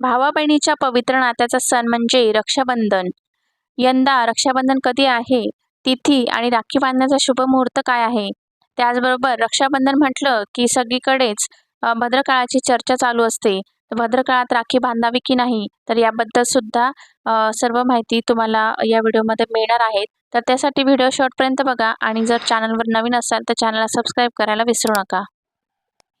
भावा बहिणीच्या पवित्र नात्याचा सण म्हणजे रक्षाबंधन. यंदा रक्षाबंधन कधी आहे? तिथी आणि राखी बांधण्याचा शुभ मुहूर्त काय आहे? त्याचबरोबर रक्षाबंधन म्हटलं की सगळीकडेच भद्रकाळाची चर्चा चालू असते. भद्रकाळात राखी बांधावी की नाही? तर याबद्दल सुद्धा सर्व माहिती तुम्हाला या व्हिडिओमध्ये मिळणार आहेत तर त्यासाठी व्हिडिओ शॉर्टपर्यंत बघा आणि जर चॅनलवर नवीन असाल तर चॅनलला सबस्क्राईब करायला विसरू नका.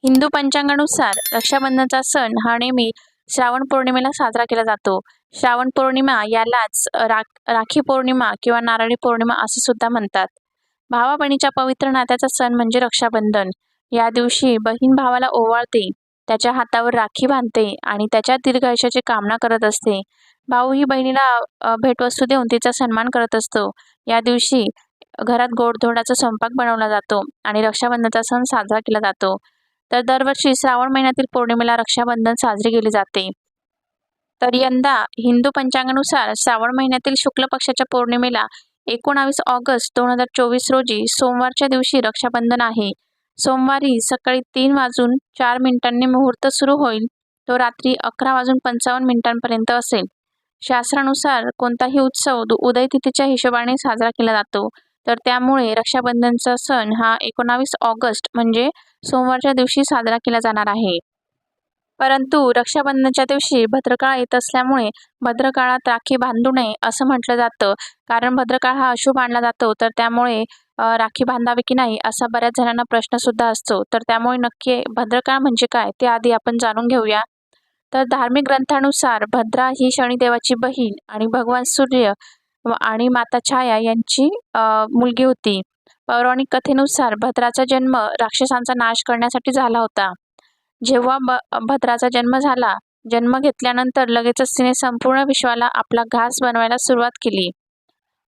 हिंदू पंचांगानुसार रक्षाबंधनचा सण हा नेहमी श्रावण पौर्णिमेला साजरा केला जातो. श्रावण पौर्णिमा यालाच राख राखी पौर्णिमा किंवा नारळी पौर्णिमा असे सुद्धा म्हणतात. भावा बहिणीच्या पवित्र नात्याचा सण म्हणजे रक्षाबंधन. या दिवशी बहीण भावाला ओवाळते त्याच्या हातावर राखी बांधते आणि त्याच्या दीर्घ आयुष्याची कामना करत असते. भाऊ ही बहिणीला भेटवस्तू देऊन तिचा सन्मान करत असतो. या दिवशी घरात गोडधोडाचा स्वयंपाक बनवला जातो आणि रक्षाबंधनाचा सण साजरा केला जातो. तर दरवर्षी श्रावण महिन्यातील पौर्णिमेला रक्षाबंधन साजरी केले जाते. तर यंदा हिंदू पंचांगानुसार श्रावण महिन्यातील शुक्ल पक्षाच्या पौर्णिमेला एकोणावीस ऑगस्ट दोन हजार चोवीस रोजी सोमवारच्या दिवशी रक्षाबंधन आहे. सोमवारी सकाळी तीन वाजून चार मिनिटांनी मुहूर्त सुरू होईल. तो रात्री अकरा वाजून पंचावन्न मिनिटांपर्यंत असेल. शास्त्रानुसार कोणताही उत्सव उदयतिथीच्या हिशोबाने साजरा केला जातो. तर त्यामुळे रक्षाबंधनचा सण हा एकोणावीस ऑगस्ट म्हणजे सोमवारच्या दिवशी साजरा केला जाणार आहे. परंतु रक्षाबंधनच्या दिवशी भद्रकाळ येत असल्यामुळे भद्रकाळात राखी बांधू नये असं म्हटलं जातं. कारण भद्रकाळ हा अशुभ मानला जातो तर त्यामुळे राखी बांधावी की नाही असा बऱ्याच जणांना प्रश्न सुद्धा असतो. तर त्यामुळे नक्की भद्रकाळ म्हणजे काय ते आधी आपण जाणून घेऊया. तर धार्मिक ग्रंथानुसार भद्रा ही शनिदेवाची बहीण आणि भगवान सूर्य आणि माता छाया यांची मुलगी होती. पौराणिक कथेनुसार भद्राचा जन्म राक्षसांचा नाश करण्यासाठी झाला होता. जेव्हा ब भद्राचा जन्म झाला जन्म घेतल्यानंतर लगेचच तिने संपूर्ण विश्वाला आपला घास बनवायला सुरुवात केली.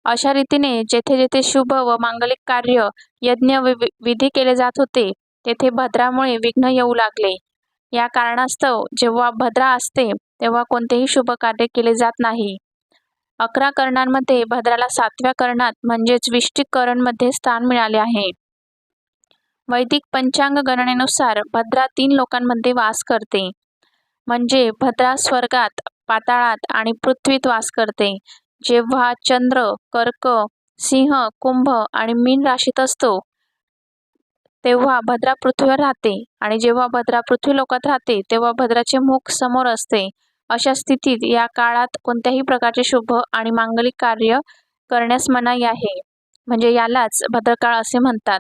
अशा रीतीने जेथे जेथे शुभ व मांगलिक कार्य यज्ञ विधी केले जात होते तेथे भद्रामुळे विघ्न येऊ लागले. या कारणास्तव जेव्हा भद्रा असते तेव्हा कोणतेही शुभ कार्य केले जात नाही. अकरा कर्णांमध्ये भद्राला सातव्या कर्णात म्हणजेच विष्टिक करणमध्ये स्थान मिळाले आहे. वैदिक पंचांग गणनेनुसार भद्रा तीन लोकांमध्ये वास करते. म्हणजे भद्रा स्वर्गात पाताळात आणि पृथ्वीत वास करते. जेव्हा चंद्र कर्क सिंह कुंभ आणि मीन राशीत असतो तेव्हा भद्रा पृथ्वीवर राहते. आणि जेव्हा भद्रा पृथ्वी लोकात राहते तेव्हा भद्राचे मुख समोर असते. अशा स्थितीत या काळात कोणत्याही प्रकारचे शुभ आणि मांगलिक कार्य करण्यास मनाई आहे. म्हणजे यालाच भद्रकाळ असे म्हणतात.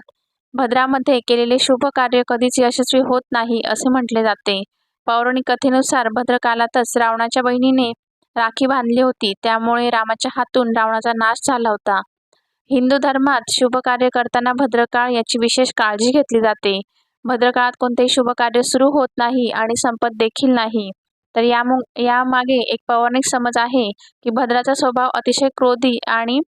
भद्रामध्ये केलेले शुभ कार्य कधीच यशस्वी होत नाही असे म्हटले जाते. पौराणिक कथेनुसार भद्रकालातच रावणाच्या बहिणीने राखी बांधली होती. त्यामुळे रामाच्या हातून रावणाचा नाश झाला होता. हिंदू धर्मात शुभ कार्य करताना भद्रकाळ याची विशेष काळजी घेतली जाते. भद्रकाळात कोणतेही शुभ कार्य सुरू होत नाही आणि संपत देखील नाही. तर यामु यामागे एक पौराणिक समज आहे की भद्राचा स्वभाव अतिशय क्रोधी आणि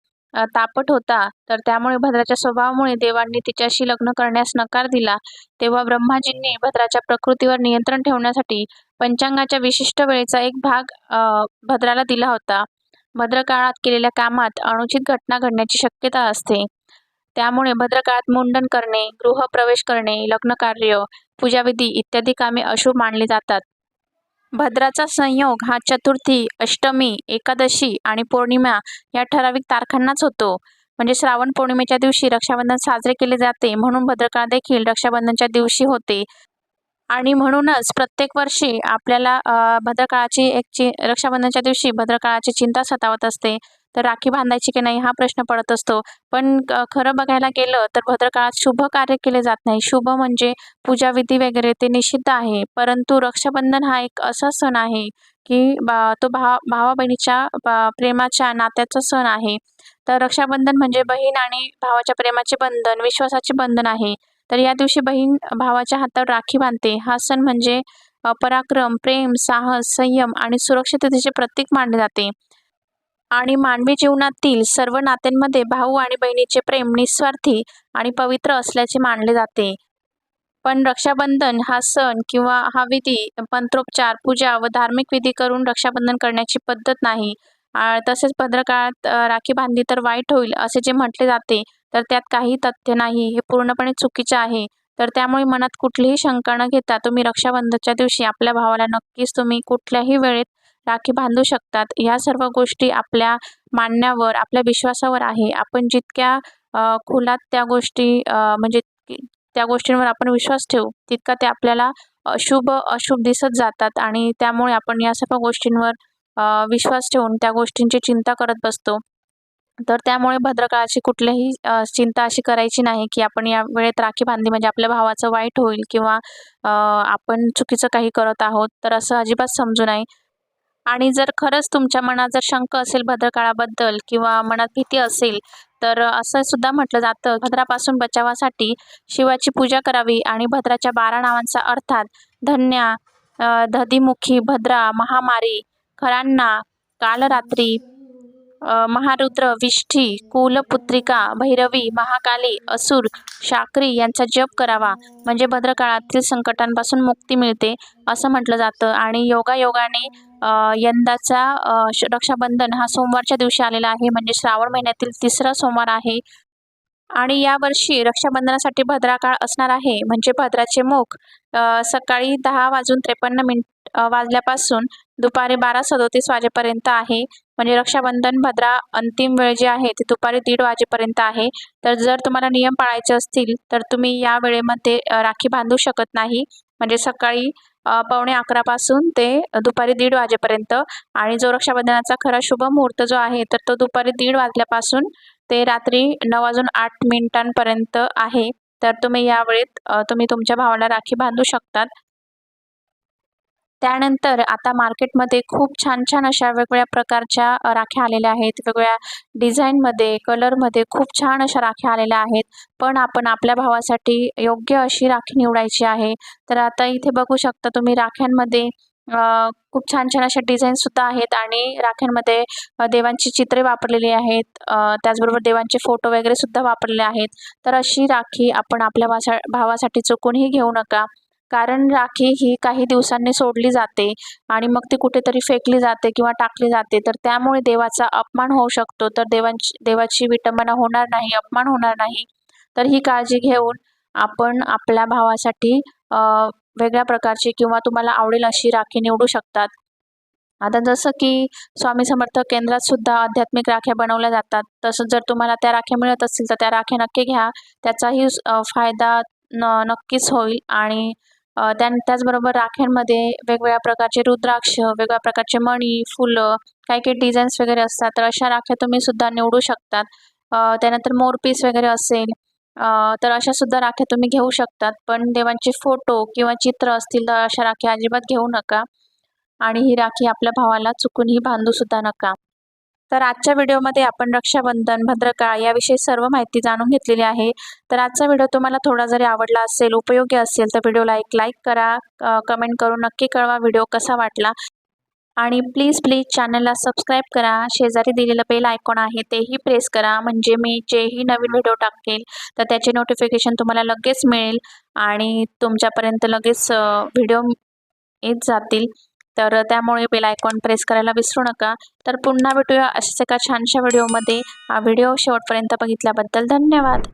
तापट होता. तर त्यामुळे भद्राच्या स्वभावामुळे देवांनी तिच्याशी लग्न करण्यास नकार दिला. तेव्हा ब्रह्माजींनी भद्राच्या प्रकृतीवर नियंत्रण ठेवण्यासाठी पंचांगाच्या विशिष्ट वेळेचा एक भाग भद्राला दिला होता. भद्रकाळात केलेल्या कामात अनुचित घटना घडण्याची शक्यता असते. त्यामुळे भद्रकाळात मुंडन करणे गृहप्रवेश करणे लग्नकार्य पूजाविधी इत्यादी कामे अशुभ मानली जातात. भद्राचा संयोग हा चतुर्थी अष्टमी एकादशी आणि पौर्णिमा या ठराविक तारखांनाच होतो. म्हणजे श्रावण पौर्णिमेच्या दिवशी रक्षाबंधन साजरे केले जाते म्हणून भद्रकाळ देखील रक्षाबंधनच्या दिवशी होते. आणि म्हणूनच प्रत्येक वर्षी आपल्याला भद्रकाळाची एक चि रक्षाबंधनच्या दिवशी भद्रकाळाची चिंता सतावत असते. तर राखी बांधायची की नाही हा प्रश्न पडत असतो. पण खरं बघायला गेलं तर भद्रकाळात शुभ कार्य केले जात नाही. शुभ म्हणजे पूजाविधी वगैरे ते निषिद्ध आहे. परंतु रक्षाबंधन हा एक असा सण आहे की बा तो भा भावा बहिणीच्या प्रेमाच्या नात्याचा सण आहे. तर रक्षाबंधन म्हणजे बहीण आणि भावाच्या प्रेमाचे बंधन विश्वासाचे बंधन आहे. तर या दिवशी बहीण भावाच्या हातावर राखी बांधते. हा सण म्हणजे पराक्रम प्रेम साहस संयम आणि सुरक्षिततेचे प्रतीक मानले जाते. आणि मानवी जीवनातील सर्व नात्यांमध्ये भाऊ आणि बहिणीचे प्रेम निस्वार्थी आणि पवित्र असल्याचे मानले जाते. पण रक्षाबंधन हा सण किंवा हा विधी मंत्रोपचार पूजा व धार्मिक विधी करून रक्षाबंधन करण्याची पद्धत नाही. तसेच भद्रकाळात राखी बांधली तर वाईट होईल असे जे म्हटले जाते तर त्यात काही तथ्य नाही. हे पूर्णपणे चुकीचे आहे. तर त्यामुळे मनात कुठलीही शंका न घेता तुम्ही रक्षाबंधनच्या दिवशी आपल्या भावाला नक्कीच तुम्ही कुठल्याही वेळेत राखी बांधू शकतात. ह्या सर्व गोष्टी आपल्या मानण्यावर आपल्या विश्वासावर आहे. आपण जितक्या खुलात त्या गोष्टी म्हणजे त्या गोष्टींवर आपण विश्वास ठेवू तितका ते आपल्याला अशुभ अशुभ दिसत जातात आणि त्यामुळे आपण या सर्व गोष्टींवर विश्वास ठेवून त्या गोष्टींची चिंता करत बसतो. तर त्यामुळे भद्रकाळाची कुठल्याही चिंता अशी करायची नाही की आपण या वेळेत राखी बांधली म्हणजे आपल्या भावाचं वाईट होईल किंवा आपण चुकीचं काही करत आहोत तर असं अजिबात समजू नये. आणि जर खरंच तुमच्या मनात जर शंका असेल भद्रकाळाबद्दल किंवा मनात भीती असेल तर असं सुद्धा म्हटलं जातं. भद्रापासून बचावासाठी शिवाची पूजा करावी आणि भद्राच्या बारा नावांचा अर्थात धन्या अ, भद्रा महामारी खरांना कालरात्री महारुद्र विष्ठी कुलपुत्रिका भैरवी महाकाली असुर शाकरी यांचा जप करावा. म्हणजे भद्रकाळातील संकटांपासून मुक्ती मिळते असं म्हटलं जातं. आणि योगायोगाने यंदाचा श- रक्षाबंधन हा सोमवारच्या दिवशी आलेला आहे. म्हणजे श्रावण महिन्यातील तिसरा सोमवार आहे. आणि यावर्षी रक्षाबंधनासाठी भद्रा काळ असणार आहे. म्हणजे भद्राचे मुख सकाळी दहा वाजून त्रेपन्न मिनिट वाजल्यापासून दुपारी बारा सदोतीस वाजेपर्यंत आहे. म्हणजे रक्षाबंधन भद्रा अंतिम वेळ जी आहे ती दुपारी दीड वाजेपर्यंत आहे. तर जर तुम्हाला नियम पाळायचे असतील तर तुम्ही या वेळेमध्ये राखी बांधू शकत नाही. म्हणजे सकाळी पावणे अकरापासून ते दुपारी दीड वाजेपर्यंत. आणि जो रक्षाबंधनाचा खरा शुभ मुहूर्त जो आहे तर तो दुपारी दीड वाजल्यापासून ते रात्री नऊ वाजून आठ मिनिटांपर्यंत आहे. तर तुम्ही या वेळेत तुम्ही तुमच्या भावाला राखी बांधू शकतात. त्यानंतर आता मार्केटमध्ये खूप छान छान अशा वेगवेगळ्या प्रकारच्या राख्या आलेल्या आहेत. वेगवेगळ्या डिझाईनमध्ये कलरमध्ये खूप छान अशा राख्या आलेल्या आहेत. पण आपण आपल्या भावासाठी योग्य अशी राखी निवडायची आहे. तर आता इथे बघू शकता तुम्ही राख्यांमध्ये खूप छान छान अशा डिझाईनसुद्धा आहेत आणि राख्यांमध्ये देवांची चित्रे वापरलेली आहेत. त्याचबरोबर देवांचे फोटो वगैरे सुद्धा वापरलेले आहेत. तर अशी राखी आपण आपल्या भासा भावासाठी चुकूनही घेऊ नका. कारण राखी ही काही दिवसांनी सोडली जाते आणि मग ती कुठेतरी फेकली जाते किंवा टाकली जाते. तर त्यामुळे देवाचा अपमान होऊ शकतो. तर देवांची देवाची विटंबना होणार नाही अपमान होणार नाही. तर ही काळजी घेऊन आपण आपल्या भावासाठी वेगळ्या प्रकारची किंवा तुम्हाला आवडेल अशी राखी निवडू शकतात. आता जसं की स्वामी समर्थ केंद्रात सुद्धा आध्यात्मिक राख्या बनवल्या जातात. तसं जर तुम्हाला त्या राख्या मिळत असतील तर त्या राख्या नक्की घ्या. त्याचाही फायदा न नक्कीच होईल आणि त्या त्याचबरोबर राख्यांमध्ये वेगवेगळ्या प्रकारचे रुद्राक्ष वेगवेगळ्या प्रकारचे मणी फुलं काही काही डिझाईन्स वगैरे असतात. तर अशा राख्या तुम्ही सुद्धा निवडू शकतात. त्यानंतर मोरपीस वगैरे असेल तर अशा सुद्धा राख्या तुम्ही घेऊ शकतात. पण देवांचे फोटो किंवा चित्र असतील तर अशा राख्या अजिबात घेऊ नका. आणि ही राखी आपल्या भावाला चुकूनही बांधू सुद्धा नका. तर आजच्या व्हिडिओमध्ये आपण रक्षाबंधन भद्रकाळ याविषयी सर्व माहिती जाणून घेतलेली आहे. तर आजचा व्हिडिओ तुम्हाला थोडा जरी आवडला असेल उपयोगी असेल तर व्हिडिओला एक लाईक करा. कमेंट करून नक्की कळवा व्हिडिओ कसा वाटला. आणि प्लीज प्लीज चॅनलला सबस्क्राईब करा. शेजारी दिलेलं बेल आयकॉन आहे तेही प्रेस करा. म्हणजे मी जेही नवीन व्हिडिओ टाकेल तर त्याचे नोटिफिकेशन तुम्हाला लगेच मिळेल आणि तुमच्यापर्यंत लगेच व्हिडिओ येत जातील. तर त्यामुळे बेल आयकॉन प्रेस करायला विसरू नका. तर पुन्हा भेटूया अशाच एका छानशा व्हिडिओमध्ये हा व्हिडिओ शेवटपर्यंत बघितल्याबद्दल धन्यवाद.